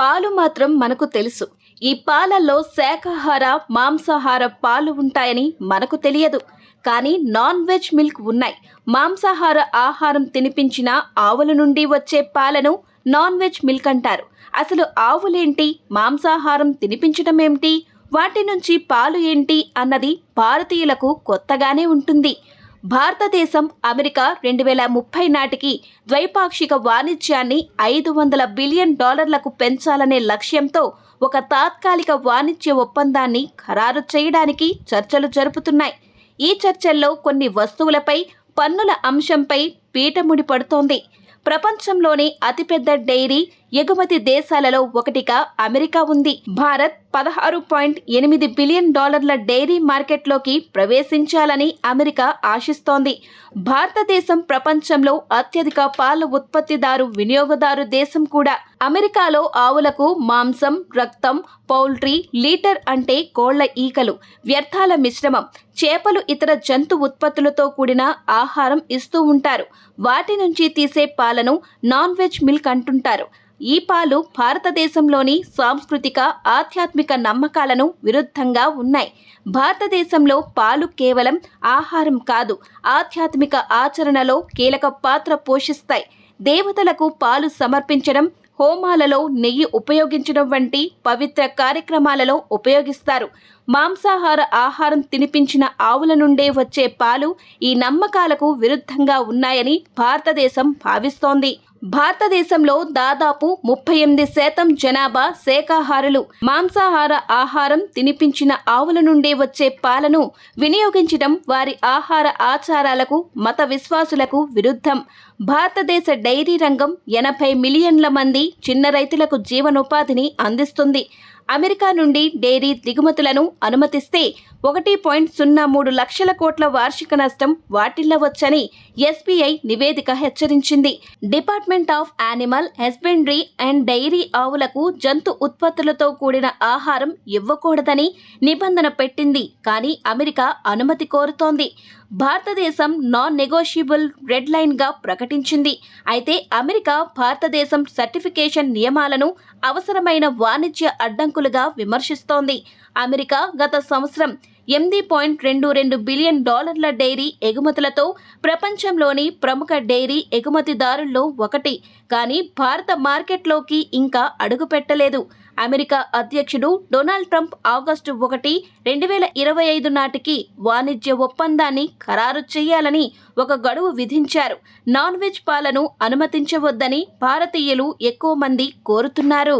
పాలు మాత్రం మనకు తెలుసు. ఈ పాలల్లో శాకాహార మాంసాహార పాలు ఉంటాయని మనకు తెలియదు. కానీ నాన్ వెజ్ మిల్క్ ఉన్నాయి. మాంసాహార ఆహారం తినిపించిన ఆవుల నుండి వచ్చే పాలను నాన్ వెజ్ మిల్క్ అంటారు. అసలు ఆవులేంటి? మాంసాహారం తినిపించడం ఏమిటి? వాటి నుంచి పాలు ఏంటి? అన్నది భారతీయులకు కొత్తగానే ఉంటుంది. భారతదేశం అమెరికా రెండు వేల ముప్పై నాటికి ద్వైపాక్షిక వాణిజ్యాన్ని ఐదు వందల బిలియన్ డాలర్లకు పెంచాలనే లక్ష్యంతో ఒక తాత్కాలిక వాణిజ్య ఒప్పందాన్ని ఖరారు చేయడానికి చర్చలు జరుపుతున్నాయి. ఈ చర్చల్లో కొన్ని వస్తువులపై పన్నుల అంశంపై పీటముడి పడుతోంది. ప్రపంచంలోనే అతిపెద్ద డైరీ ఎగుమతి దేశాలలో ఒకటిగా అమెరికా ఉంది. భారత్ పదహారు పాయింట్ ఎనిమిది బిలియన్ డాలర్ల డైరీ మార్కెట్లోకి ప్రవేశించాలని అమెరికా ఆశిస్తోంది. భారతదేశం ప్రపంచంలో అత్యధిక పాల ఉత్పత్తిదారు వినియోగదారు దేశం కూడా. అమెరికాలో ఆవులకు మాంసం రక్తం పౌల్ట్రీ లీటర్ అంటే కోళ్ళ ఈకలు వ్యర్థాల మిశ్రమం చేపలు ఇతర జంతు ఉత్పత్తులతో కూడిన ఆహారం ఇస్తూ ఉంటారు. వాటి నుంచి తీసే పాలను నాన్ వెజ్ మిల్క్ అంటుంటారు. ఈ పాలు భారతదేశంలోని సాంస్కృతిక ఆధ్యాత్మిక నమ్మకాలను విరుద్ధంగా ఉన్నాయి. భారతదేశంలో పాలు కేవలం ఆహారం కాదు ఆధ్యాత్మిక ఆచరణలో కీలక పాత్ర పోషిస్తాయి. దేవతలకు పాలు సమర్పించడం హోమాలలో నెయ్యి ఉపయోగించడం వంటి పవిత్ర కార్యక్రమాలలో ఉపయోగిస్తారు. మాంసాహార ఆహారం తినిపించిన ఆవుల నుండే వచ్చే పాలు ఈ నమ్మకాలకు విరుద్ధంగా ఉన్నాయని భారతదేశం భావిస్తోంది. భారతదేశంలో దాదాపు ముప్పై ఎనిమిది శాతం జనాభా శాఖాహారులు మాంసాహార ఆహారం తినిపించిన ఆవుల నుండి వచ్చే పాలను వినియోగించడం వారి ఆహార ఆచారాలకు మత విశ్వాసులకు విరుద్ధం. భారతదేశ డైరీ రంగం ఎనభై మిలియన్ల మంది చిన్న రైతులకు జీవనోపాధిని అందిస్తుంది. అమెరికా నుండి డైరీ దిగుమతులను అనుమతిస్తే ఒకటి పాయింట్ సున్నా మూడు లక్షల కోట్ల వార్షిక నష్టం వాటిల్లవచ్చని ఎస్బీఐ నివేదిక హెచ్చరించింది. Department of animal husbandry and dairy ఆవులకు జంతు ఉత్పత్తులతో కూడిన ఆహారం ఇవ్వకూడదని నిబంధన పెట్టింది. కానీ అమెరికా అనుమతి కోరుతోంది. భారతదేశం నాన్ నెగోషియబుల్ రెడ్ లైన్గా ప్రకటించింది. అయితే అమెరికా భారతదేశం సర్టిఫికేషన్ నియమాలను అవసరమైన వాణిజ్య అడ్డంకులుగా విమర్శిస్తోంది. అమెరికా గత సంవత్సరం ఎనిమిది పాయింట్ రెండు రెండు బిలియన్ డాలర్ల డైరీ ఎగుమతులతో ప్రపంచంలోని ప్రముఖ డైరీ ఎగుమతిదారుల్లో ఒకటి. కానీ భారత మార్కెట్లోకి ఇంకా అడుగుపెట్టలేదు అమెరికా అధ్యక్షుడు డొనాల్డ్ ట్రంప్ ఆగస్టు ఒకటి రెండు వేల ఇరవై ఐదు నాటికి వాణిజ్య ఒప్పందాన్ని ఖరారు చేయాలని ఒక గడువు విధించారు. నాన్ వెజ్ పాలను అనుమతించవద్దని భారతీయులు ఎక్కువ మంది కోరుతున్నారు.